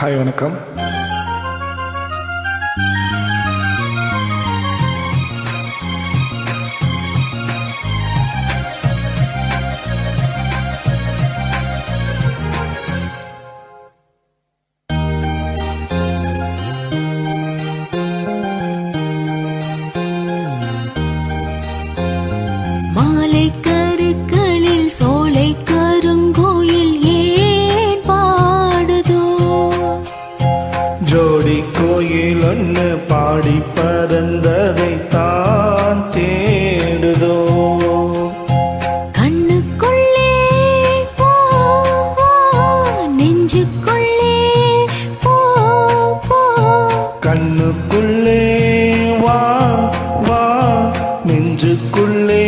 Hi வணக்கம். ஜோடி கோயில் ஒன்று பாடி பறந்ததை தான் தேடுதோ கண்ணுக்குள்ளே நெஞ்சுக்குள்ளே கண்ணுக்குள்ளே வா வா நெஞ்சுக்குள்ளே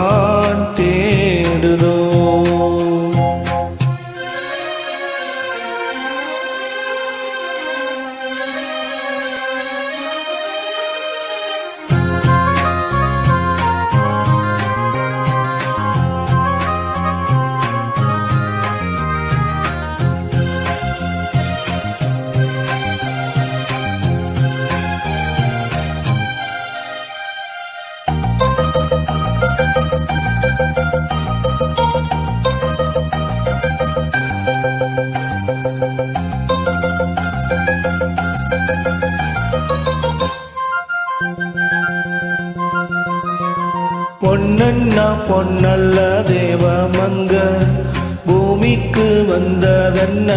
நான் தேடுதோ? பொன்னண்ணா பொன்னல்ல தேவமங்க பூமிக்கு வந்ததென்ன?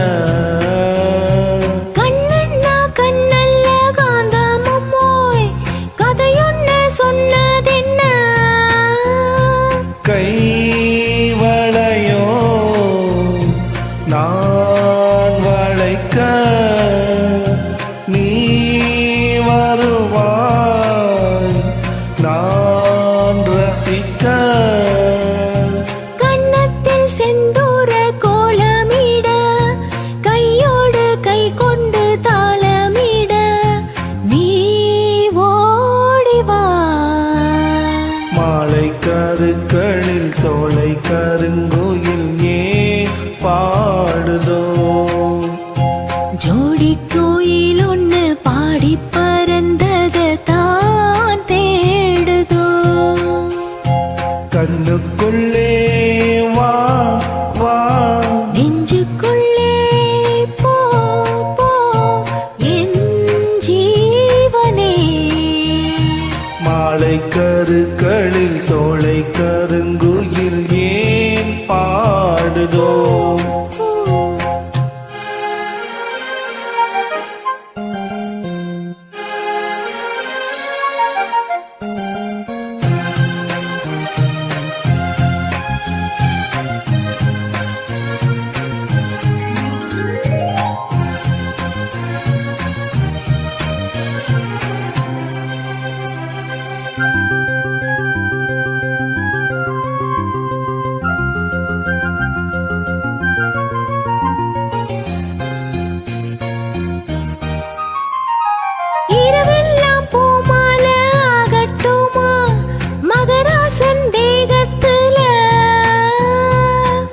நான் ரசிக்க கண்ணத்தில் செந்தூர கண்ணுக்குள்ளே வா வா. நெஞ்சுக்குள்ளே போ போ என் ஜீவனே. மாலை கருக்களில் சோலை கருங்குயில் ஏன் பாடுதோ?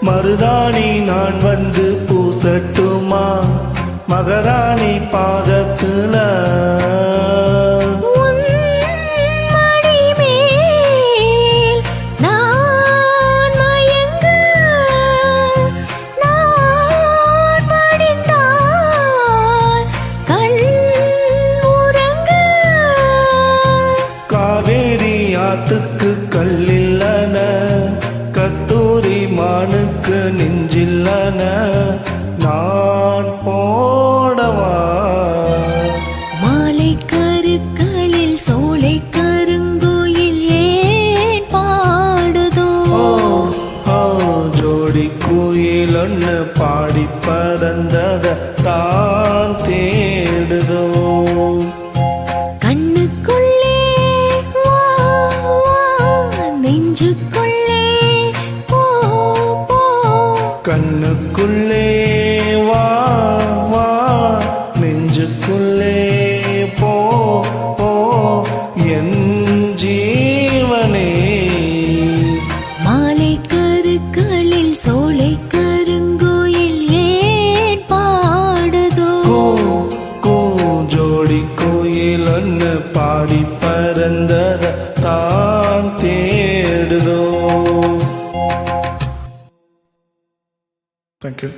மருதாணி நான் வந்து பூசட்டுமா? மகராணி பாதத்துல? நெஞ்சில்லன நான் பாடி பரந்தத தான் தேடுதோ. தேங்க்யூ